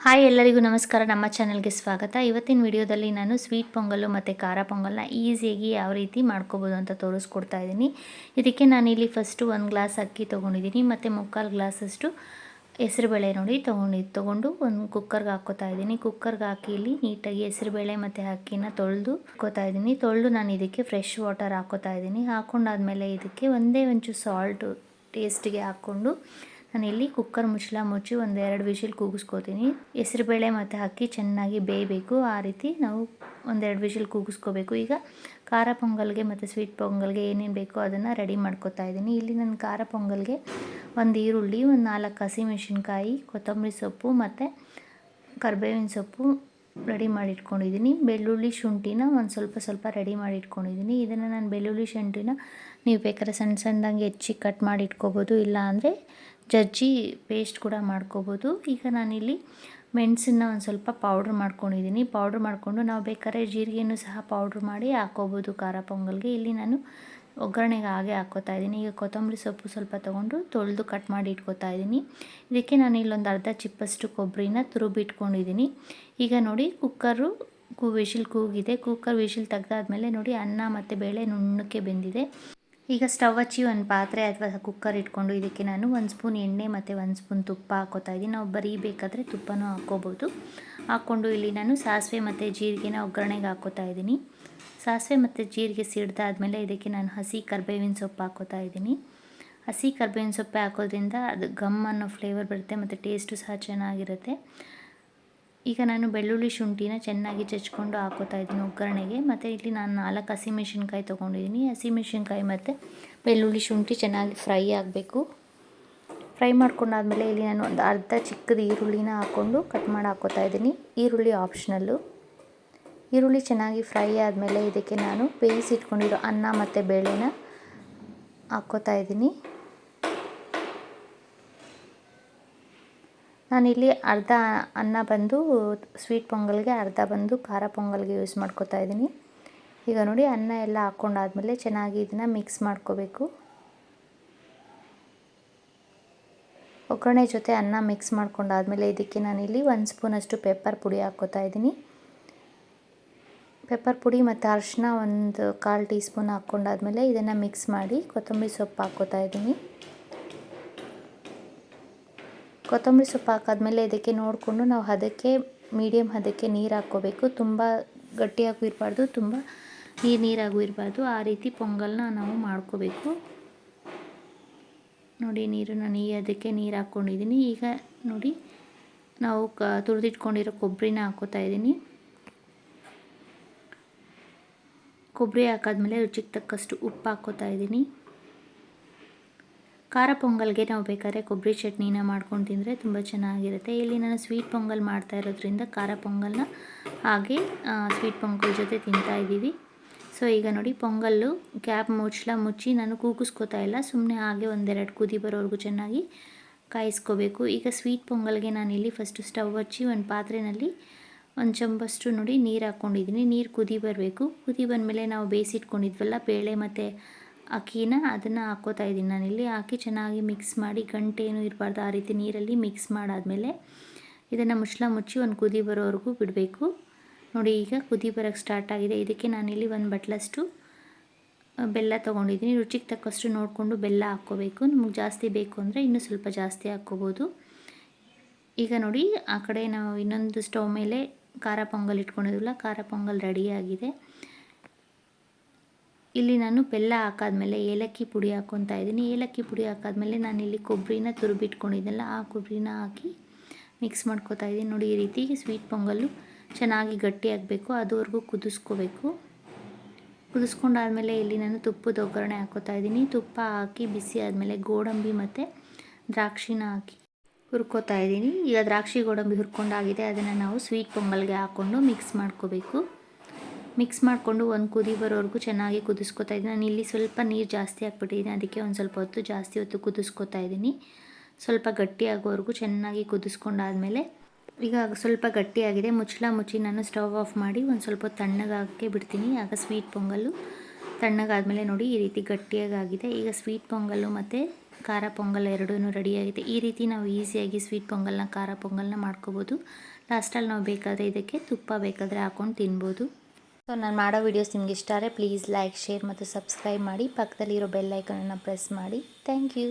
Hi ಎಲ್ಲರಿಗೂ ನಮಸ್ಕಾರ. ನಮ್ಮ ಚಾನಲ್ಗೆ ಸ್ವಾಗತ. ಇವತ್ತಿನ ವಿಡಿಯೋದಲ್ಲಿ ನಾನು ಸ್ವೀಟ್ ಪೊಂಗಲ್ಲು ಮತ್ತು ಖಾರ ಪೊಂಗಲ್ನ ಈಸಿಯಾಗಿ ಯಾವ ರೀತಿ ಮಾಡ್ಕೋಬೋದು ಅಂತ ತೋರಿಸ್ಕೊಡ್ತಾ ಇದ್ದೀನಿ. ಇದಕ್ಕೆ ನಾನಿಲ್ಲಿ ಫಸ್ಟು ಒಂದು ಗ್ಲಾಸ್ ಅಕ್ಕಿ ತೊಗೊಂಡಿದ್ದೀನಿ ಮತ್ತು ಮುಕ್ಕಾಲು ಗ್ಲಾಸಷ್ಟು ಹೆಸರುಬೇಳೆ ನೋಡಿ ತೊಗೊಂಡು ತೊಗೊಂಡು ಒಂದು ಕುಕ್ಕರ್ಗೆ ಹಾಕೋತಾ ಇದ್ದೀನಿ. ಕುಕ್ಕರ್ಗೆ ಹಾಕಿ ಇಲ್ಲಿ ನೀಟಾಗಿ ಹೆಸರುಬೇಳೆ ಮತ್ತು ಅಕ್ಕಿನ ತೊಳೆದು ಹಾಕೋತಾ ಇದ್ದೀನಿ. ತೊಳೆದು ನಾನು ಇದಕ್ಕೆ ಫ್ರೆಶ್ ವಾಟರ್ ಹಾಕೋತಾ ಇದ್ದೀನಿ. ಹಾಕೊಂಡಾದ್ಮೇಲೆ ಇದಕ್ಕೆ ಒಂದೇ ಒಂಚೂರು ಸಾಲ್ಟು ಟೇಸ್ಟಿಗೆ ಹಾಕ್ಕೊಂಡು ನಾನಿಲ್ಲಿ ಕುಕ್ಕರ್ ಮುಚ್ಚಳ ಮುಚ್ಚಿ ಒಂದು ಎರಡು ವಿಷಿಲ್ ಕೂಗಿಸ್ಕೋತೀನಿ. ಹೆಸರುಬೇಳೆ ಮತ್ತು ಅಕ್ಕಿ ಚೆನ್ನಾಗಿ ಬೇಯಬೇಕು. ಆ ರೀತಿ ನಾವು ಒಂದೆರಡು ವಿಷಲ್ ಕೂಗಿಸ್ಕೋಬೇಕು. ಈಗ ಖಾರ ಪೊಂಗಲ್ಗೆ ಮತ್ತು ಸ್ವೀಟ್ ಪೊಂಗಲ್ಗೆ ಏನೇನು ಬೇಕೋ ಅದನ್ನು ರೆಡಿ ಮಾಡ್ಕೋತಾ ಇದ್ದೀನಿ. ಇಲ್ಲಿ ನನ್ನ ಖಾರ ಪೊಂಗಲ್ಗೆ ಒಂದು ಈರುಳ್ಳಿ, ಒಂದು ನಾಲ್ಕು ಹಸಿಮೆಣಸಿನ್ಕಾಯಿ ಕೊತ್ತಂಬರಿ ಸೊಪ್ಪು ಮತ್ತು ಕರ್ಬೇವಿನ ಸೊಪ್ಪು ರೆಡಿ ಮಾಡಿ ಇಟ್ಕೊಂಡಿದ್ದೀನಿ ಬೆಳ್ಳುಳ್ಳಿ ಶುಂಠಿನ ಒಂದು ಸ್ವಲ್ಪ ಸ್ವಲ್ಪ ರೆಡಿ ಮಾಡಿ ಇಟ್ಕೊಂಡಿದ್ದೀನಿ ಇದನ್ನು ನಾನು ಬೆಳ್ಳುಳ್ಳಿ ಶುಂಠಿನ ನೀವು ಬೇಕಾದ್ರೆ ಸಣ್ಣ ಸಣ್ಣದಾಗಿ ಹೆಚ್ಚಿ ಕಟ್ ಮಾಡಿ ಇಟ್ಕೋಬೋದು ಇಲ್ಲ ಅಂದರೆ ಜಜ್ಜಿ ಪೇಸ್ಟ್ ಕೂಡ ಮಾಡ್ಕೋಬೋದು. ಈಗ ನಾನಿಲ್ಲಿ ಮೆಣಸನ್ನ ಒಂದು ಸ್ವಲ್ಪ ಪೌಡ್ರ್ ಮಾಡ್ಕೊಂಡಿದ್ದೀನಿ ಪೌಡ್ರ್ ಮಾಡಿಕೊಂಡು ನಾವು ಬೇಕಾದ್ರೆ ಜೀರಿಗೆನೂ ಸಹ ಪೌಡ್ರ್ ಮಾಡಿ ಹಾಕೋಬೋದು ಖಾರ ಪೊಂಗಲ್ಗೆ. ಇಲ್ಲಿ ನಾನು ಒಗ್ಗರಣೆಗೆ ಹಾಗೆ ಹಾಕೋತಾ ಇದ್ದೀನಿ. ಈಗ ಕೊತ್ತಂಬರಿ ಸೊಪ್ಪು ಸ್ವಲ್ಪ ತೊಗೊಂಡು ತೊಳೆದು ಕಟ್ ಮಾಡಿ ಇಟ್ಕೋತಾ ಇದ್ದೀನಿ. ಇದಕ್ಕೆ ನಾನು ಇಲ್ಲೊಂದು ಅರ್ಧ ಚಿಪ್ಪಷ್ಟು ಕೊಬ್ಬರಿನ ತುರುಬಿಟ್ಕೊಂಡಿದ್ದೀನಿ ಈಗ ನೋಡಿ ಕುಕ್ಕರು ಕೂ, ವಿಶಿಲ್ ಕೂಗಿದೆ. ಕುಕ್ಕರ್ ವಿಶಿಲ್ ತೆಗ್ದಾದ್ಮೇಲೆ ನೋಡಿ ಅನ್ನ ಮತ್ತು ಬೇಳೆ ನುಣ್ಣಕ್ಕೆ ಬೆಂದಿದೆ. ಈಗ ಸ್ಟವ್ ಹಚ್ಚಿ ಒಂದು ಪಾತ್ರೆ ಅಥವಾ ಕುಕ್ಕರ್ ಇಟ್ಕೊಂಡು ಇದಕ್ಕೆ ನಾನು ಒಂದು ಸ್ಪೂನ್ ಎಣ್ಣೆ ಮತ್ತು ಒಂದು ಸ್ಪೂನ್ ತುಪ್ಪ ಹಾಕೋತಾ ಇದ್ದೀನಿ. ನಾವು ಬರೀ ಬೇಕಾದರೆ ತುಪ್ಪನೂ ಹಾಕ್ಕೋಬೋದು ಹಾಕ್ಕೊಂಡು ಇಲ್ಲಿ ನಾನು ಸಾಸಿವೆ ಮತ್ತು ಜೀರಿಗೆನ ಒಗ್ಗರಣೆಗೆ ಹಾಕೋತಾ ಇದ್ದೀನಿ. ಸಾಸಿವೆ ಮತ್ತು ಜೀರಿಗೆ ಸಿಡ್ದಾದ್ಮೇಲೆ ಇದಕ್ಕೆ ನಾನು ಹಸಿ ಕರ್ಬೇವಿನ ಸೊಪ್ಪು ಹಾಕೋತಾ ಇದ್ದೀನಿ. ಹಸಿ ಕರ್ಬೇವಿನ ಸೊಪ್ಪು ಹಾಕೋದ್ರಿಂದ ಅದು ಗಮ್ ಅನ್ನೋ ಫ್ಲೇವರ್ ಬರುತ್ತೆ ಮತ್ತು ಟೇಸ್ಟು ಸಹ ಚೆನ್ನಾಗಿರುತ್ತೆ. ಈಗ ನಾನು ಬೆಳ್ಳುಳ್ಳಿ ಶುಂಠಿನ ಚೆನ್ನಾಗಿ ಚಚ್ಕೊಂಡು ಹಾಕೋತಾ ಇದ್ದೀನಿ ಒಗ್ಗರಣೆಗೆ. ಮತ್ತು ಇಲ್ಲಿ ನಾನು ನಾಲ್ಕು ಹಸಿಮೆಣ್ಸಿನ್ಕಾಯಿ ತೊಗೊಂಡಿದ್ದೀನಿ. ಹಸಿಮೆಣ್ಸಿನ್ಕಾಯಿ ಮತ್ತು ಬೆಳ್ಳುಳ್ಳಿ ಶುಂಠಿ ಚೆನ್ನಾಗಿ ಫ್ರೈ ಆಗಬೇಕು. ಫ್ರೈ ಮಾಡ್ಕೊಂಡಾದಮೇಲೆ ಇಲ್ಲಿ ನಾನು ಒಂದು ಅರ್ಧ ಚಿಕ್ಕದು ಈರುಳ್ಳಿನ ಹಾಕ್ಕೊಂಡು ಕಟ್ ಮಾಡಿ ಹಾಕೋತಾ ಇದ್ದೀನಿ. ಈರುಳ್ಳಿ ಆಪ್ಷನಲ್ಲು ಈರುಳ್ಳಿ ಚೆನ್ನಾಗಿ ಫ್ರೈ ಆದಮೇಲೆ ಇದಕ್ಕೆ ನಾನು ಬೇಯಿಸಿಟ್ಕೊಂಡಿರೋ ಅನ್ನ ಮತ್ತು ಬೇಳೆನ ಹಾಕ್ಕೋತಾ ಇದ್ದೀನಿ. ನಾನಿಲ್ಲಿ ಅರ್ಧ ಅನ್ನ ಬಂದು ಸ್ವೀಟ್ ಪೊಂಗಲ್ಗೆ, ಅರ್ಧ ಬಂದು ಖಾರ ಪೊಂಗಲ್ಗೆ ಯೂಸ್ ಮಾಡ್ಕೋತಾ ಇದ್ದೀನಿ. ಈಗ ನೋಡಿ ಅನ್ನ ಎಲ್ಲ ಹಾಕ್ಕೊಂಡಾದ್ಮೇಲೆ ಚೆನ್ನಾಗಿ ಇದನ್ನು ಮಿಕ್ಸ್ ಮಾಡ್ಕೋಬೇಕು. ಒಗ್ಗರಣೆ ಜೊತೆ ಅನ್ನ ಮಿಕ್ಸ್ ಮಾಡ್ಕೊಂಡಾದ್ಮೇಲೆ ಇದಕ್ಕೆ ನಾನಿಲ್ಲಿ ಒಂದು ಸ್ಪೂನಷ್ಟು ಪೆಪ್ಪರ್ ಪುಡಿ ಹಾಕ್ಕೋತಾ ಇದ್ದೀನಿ. ಪೆಪ್ಪರ್ ಪುಡಿ ಮತ್ತು ಅರಿಶಿನ ಒಂದು ಕಾಲು ಟೀ ಸ್ಪೂನ್ ಹಾಕ್ಕೊಂಡಾದ್ಮೇಲೆ ಇದನ್ನು ಮಿಕ್ಸ್ ಮಾಡಿ ಕೊತ್ತಂಬರಿ ಸೊಪ್ಪು ಹಾಕ್ಕೋತಾ ಇದ್ದೀನಿ. ಕೊತ್ತಂಬರಿ ಸೊಪ್ಪು ಹಾಕಾದ್ಮೇಲೆ ಇದಕ್ಕೆ ನೋಡಿಕೊಂಡು ನಾವು ಹದಕ್ಕೆ ಮೀಡಿಯಮ್ ಹದಕ್ಕೆ ನೀರು ಹಾಕ್ಕೋಬೇಕು. ತುಂಬ ಗಟ್ಟಿಯಾಗೂ ಇರಬಾರ್ದು, ತುಂಬ ನೀರು ನೀರಾಗೂ ಇರಬಾರ್ದು. ಆ ರೀತಿ ಪೊಂಗಲ್ನ ನಾವು ಮಾಡ್ಕೋಬೇಕು. ನೋಡಿ ನೀರು ನಾನು ಈ ಅದಕ್ಕೆ ನೀರು ಹಾಕ್ಕೊಂಡಿದ್ದೀನಿ. ಈಗ ನೋಡಿ, ನಾವು ಕ ತುರಿದಿಟ್ಕೊಂಡಿರೋ ಕೊಬ್ಬರಿನ ಹಾಕೋತಾ ಇದ್ದೀನಿ. ಕೊಬ್ಬರಿ ಹಾಕಾದ್ಮೇಲೆ ರುಚಿಗೆ ತಕ್ಕಷ್ಟು ಉಪ್ಪು ಹಾಕೋತಾ ಇದ್ದೀನಿ. ಖಾರ ಪೊಂಗಲ್ಗೆ ನಾವು ಬೇಕಾದ್ರೆ ಕೊಬ್ಬರಿ ಚಟ್ನಿನ ಮಾಡ್ಕೊಂಡು ತಿಂದರೆ ತುಂಬ ಚೆನ್ನಾಗಿರುತ್ತೆ. ಇಲ್ಲಿ ನಾನು ಸ್ವೀಟ್ ಪೊಂಗಲ್ ಮಾಡ್ತಾ ಇರೋದ್ರಿಂದ ಖಾರ ಪೊಂಗಲ್ನ ಹಾಗೆ ಸ್ವೀಟ್ ಪೊಂಗಲ್ ಜೊತೆ ತಿಂತಾ ಇದ್ದೀವಿ. ಸೊ ಈಗ ನೋಡಿ ಪೊಂಗಲ್ಲು ಕ್ಯಾಪ್ ಮುಚ್ಚಲ ಮುಚ್ಚಿ ನಾನು ಕೂಗಿಸ್ಕೋತಾ ಇಲ್ಲ. ಸುಮ್ಮನೆ ಹಾಗೆ ಒಂದೆರಡು ಕುದಿ ಬರೋವರೆಗೂ ಚೆನ್ನಾಗಿ ಕಾಯಿಸ್ಕೋಬೇಕು. ಈಗ ಸ್ವೀಟ್ ಪೊಂಗಲ್ಗೆ ನಾನಿಲ್ಲಿ ಫಸ್ಟು ಸ್ಟವ್ ಹಚ್ಚಿ ಒಂದು ಪಾತ್ರೆಯಲ್ಲಿ ಒಂದು ಚಂಬಷ್ಟು ನೋಡಿ ನೀರು ಹಾಕ್ಕೊಂಡಿದ್ದೀನಿ. ನೀರು ಕುದಿ ಬರಬೇಕು. ಕುದಿ ಬಂದಮೇಲೆ ನಾವು ಬೇಯಿಸಿಟ್ಕೊಂಡಿದ್ವಲ್ಲ, ಬೇಳೆ ಮತ್ತು ಅಕ್ಕಿನ ಅದನ್ನು ಹಾಕ್ಕೋತಾ ಇದ್ದೀನಿ. ನಾನಿಲ್ಲಿ ಹಾಕಿ ಚೆನ್ನಾಗಿ ಮಿಕ್ಸ್ ಮಾಡಿ ಗಂಟೇನು ಇರಬಾರ್ದು. ಆ ರೀತಿ ನೀರಲ್ಲಿ ಮಿಕ್ಸ್ ಮಾಡಾದಮೇಲೆ ಇದನ್ನು ಮುಚ್ಚಳ ಮುಚ್ಚಿ ಒಂದು ಕುದಿ ಬರೋವರೆಗೂ ಬಿಡಬೇಕು. ನೋಡಿ ಈಗ ಕುದಿ ಬರೋಕ್ಕೆ ಸ್ಟಾರ್ಟ್ ಆಗಿದೆ. ಇದಕ್ಕೆ ನಾನಿಲ್ಲಿ ಒಂದು ಬಟ್ಲಷ್ಟು ಬೆಲ್ಲ ತೊಗೊಂಡಿದ್ದೀನಿ. ರುಚಿಗೆ ತಕ್ಕಷ್ಟು ನೋಡಿಕೊಂಡು ಬೆಲ್ಲ ಹಾಕ್ಕೋಬೇಕು. ನಮಗೆ ಜಾಸ್ತಿ ಬೇಕು ಅಂದರೆ ಇನ್ನೂ ಸ್ವಲ್ಪ ಜಾಸ್ತಿ ಹಾಕ್ಕೋಬೋದು. ಈಗ ನೋಡಿ ಆ ಕಡೆ ನಾವು ಇನ್ನೊಂದು ಸ್ಟವ್ ಮೇಲೆ ಖಾರ ಪೊಂಗಲ್ ಇಟ್ಕೊಂಡಿದ್ವಲ್ಲ, ಖಾರ ಪೊಂಗಲ್ ರೆಡಿಯಾಗಿದೆ ಇಲ್ಲಿ ನಾನು ಬೆಲ್ಲ ಹಾಕಾದ್ಮೇಲೆ ಏಲಕ್ಕಿ ಪುಡಿ ಹಾಕ್ಕೊತಾ ಇದ್ದೀನಿ. ಏಲಕ್ಕಿ ಪುಡಿ ಹಾಕಾದ್ಮೇಲೆ ಇಲ್ಲಿ ಕೊಬ್ಬರಿನ ತುರುಬಿಟ್ಕೊಂಡಿದ್ದೆಲ್ಲ ಆ ಕೊಬ್ಬರಿನ ಹಾಕಿ ಮಿಕ್ಸ್ ಮಾಡ್ಕೋತಾ ಇದ್ದೀನಿ. ನೋಡಿ, ಈ ರೀತಿ ಸ್ವೀಟ್ ಪೊಂಗಲ್ಲು ಚೆನ್ನಾಗಿ ಗಟ್ಟಿ ಆಗಬೇಕು. ಅದುವರೆಗೂ ಕುದಿಸ್ಕೋಬೇಕು. ಕುದಿಸ್ಕೊಂಡಾದ್ಮೇಲೆ ಇಲ್ಲಿ ನಾನು ತುಪ್ಪದ ಒಗ್ಗರಣೆ ಹಾಕೋತಾ ಇದ್ದೀನಿ. ತುಪ್ಪ ಹಾಕಿ ಬಿಸಿ ಆದಮೇಲೆ ಗೋಡಂಬಿ ಮತ್ತು ದ್ರಾಕ್ಷಿನ ಹಾಕಿ ಹುರ್ಕೋತಾ ಇದ್ದೀನಿ. ಈಗ ದ್ರಾಕ್ಷಿ ಗೋಡಂಬಿ ಹುರ್ಕೊಂಡಾಗಿದೆ. ಅದನ್ನು ನಾವು ಸ್ವೀಟ್ ಪೊಂಗಲ್ಗೆ ಹಾಕ್ಕೊಂಡು ಮಿಕ್ಸ್ ಮಾಡ್ಕೋಬೇಕು. ಮಿಕ್ಸ್ ಮಾಡಿಕೊಂಡು ಒಂದು ಕುದಿ ಬರೋವರೆಗೂ ಚೆನ್ನಾಗಿ ಕುದಿಸ್ಕೊತಾ ಇದ್ದೀನಿ. ನಾನು ಇಲ್ಲಿ ಸ್ವಲ್ಪ ನೀರು ಜಾಸ್ತಿ ಹಾಕ್ಬಿಟ್ಟಿದ್ದೀನಿ. ಅದಕ್ಕೆ ಒಂದು ಸ್ವಲ್ಪ ಹೊತ್ತು ಜಾಸ್ತಿ ಹೊತ್ತು ಕುದಿಸ್ಕೊತಾ ಇದ್ದೀನಿ. ಸ್ವಲ್ಪ ಗಟ್ಟಿಯಾಗೋವರೆಗೂ ಚೆನ್ನಾಗಿ ಕುದಿಸ್ಕೊಂಡಾದಮೇಲೆ ಈಗ ಸ್ವಲ್ಪ ಗಟ್ಟಿಯಾಗಿದೆ ಮುಚ್ಚಳ ಮುಚ್ಚಿ ನಾನು ಸ್ಟವ್ ಆಫ್ ಮಾಡಿ ಒಂದು ಸ್ವಲ್ಪ ತಣ್ಣಗಾಗಕ್ಕೆ ಬಿಡ್ತೀನಿ. ಆಗ ಸ್ವೀಟ್ ಪೊಂಗಲ್ಲು ತಣ್ಣಗಾದಮೇಲೆ ನೋಡಿ ಈ ರೀತಿ ಗಟ್ಟಿಯಾಗಿದೆ ಈಗ ಸ್ವೀಟ್ ಪೊಂಗಲ್ಲು ಮತ್ತು ಖಾರ ಪೊಂಗಲ್ ಎರಡೂ ರೆಡಿಯಾಗಿದೆ ಈ ರೀತಿ ನಾವು ಈಸಿಯಾಗಿ ಸ್ವೀಟ್ ಪೊಂಗಲ್ನ, ಖಾರ ಪೊಂಗಲ್ನ ಮಾಡ್ಕೋಬೋದು. ಲಾಸ್ಟಲ್ಲಿ ನಾವು ಬೇಕಾದರೆ ಇದಕ್ಕೆ ತುಪ್ಪ ಬೇಕಾದರೆ ಹಾಕ್ಕೊಂಡು ತಿನ್ಬೋದು. ಸೊ ನಾನು ಮಾಡೋ ವೀಡಿಯೋಸ್ ನಿಮ್ಗೆ ಇಷ್ಟ ಆದರೆ ಪ್ಲೀಸ್ ಲೈಕ್ ಶೇರ್ ಮತ್ತು ಸಬ್ಸ್ಕ್ರೈಬ್ ಮಾಡಿ. ಪಕ್ಕದಲ್ಲಿರೋ ಬೆಲ್ ಐಕನನ್ನು ಪ್ರೆಸ್ ಮಾಡಿ. Thank you